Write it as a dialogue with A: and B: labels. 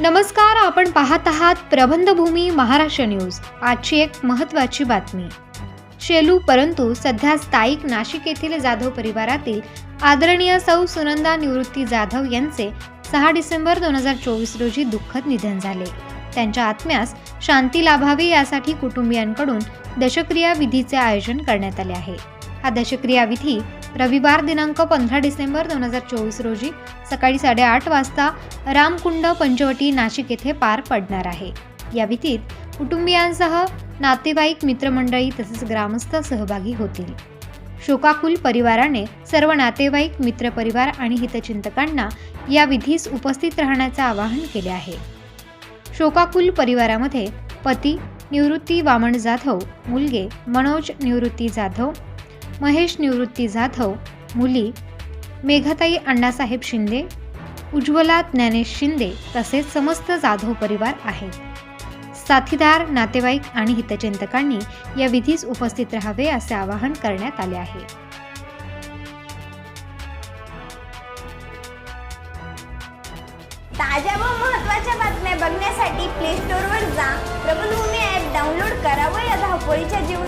A: नमस्कार आपण पाहत आहात प्रबंधभूमी महाराष्ट्र न्यूज. आजची एक महत्त्वाची बातमी. शेलू परंतु सध्या स्थायिक नाशिक येथील जाधव परिवारातील आदरणीय सौ सुनंदा निवृत्ती जाधव यांचे सहा डिसेंबर दोन हजार चोवीस रोजी दुःखद निधन झाले. त्यांच्या आत्म्यास शांती लाभावी यासाठी कुटुंबियांकडून दशक्रिया विधीचे आयोजन करण्यात आले आहे. हा विधी रविवार दिनांक पंधरा डिसेंबर दोन हजार चोवीस रोजी सकाळी साडेआठ वाजता रामकुंड पंचवटी नाशिक येथे पार पडणार आहे. या विधीत कुटुंबियांसह नातेवाईक मित्रमंडळी तसेच ग्रामस्थ सहभागी होतील. शोकाकुल परिवाराने सर्व नातेवाईक मित्रपरिवार आणि हितचिंतकांना या विधीस उपस्थित राहण्याचे आवाहन केले आहे. शोकाकुल परिवारामध्ये पती निवृत्ती वामन जाधव मुलगे मनोज निवृत्ती जाधव महेश निवृत्ती जाधव मुली मेघताई अण्णासाहेब शिंदे उज्ज्वला ज्ञानेश शिंदे तसेच समस्त जाधव परिवार आहे. साथीदार नातेवाईक आणि हितचिंतकांनी या विधीस उपस्थित राहावे असे आवाहन करण्यात आले आहे.
B: ताज्या व महत्त्वाच्या बातम्या बघण्यासाठी प्ले स्टोअरवर जा. प्रबलभूमी ॲप डाउनलोड करा व या धावपळीच्या जीवन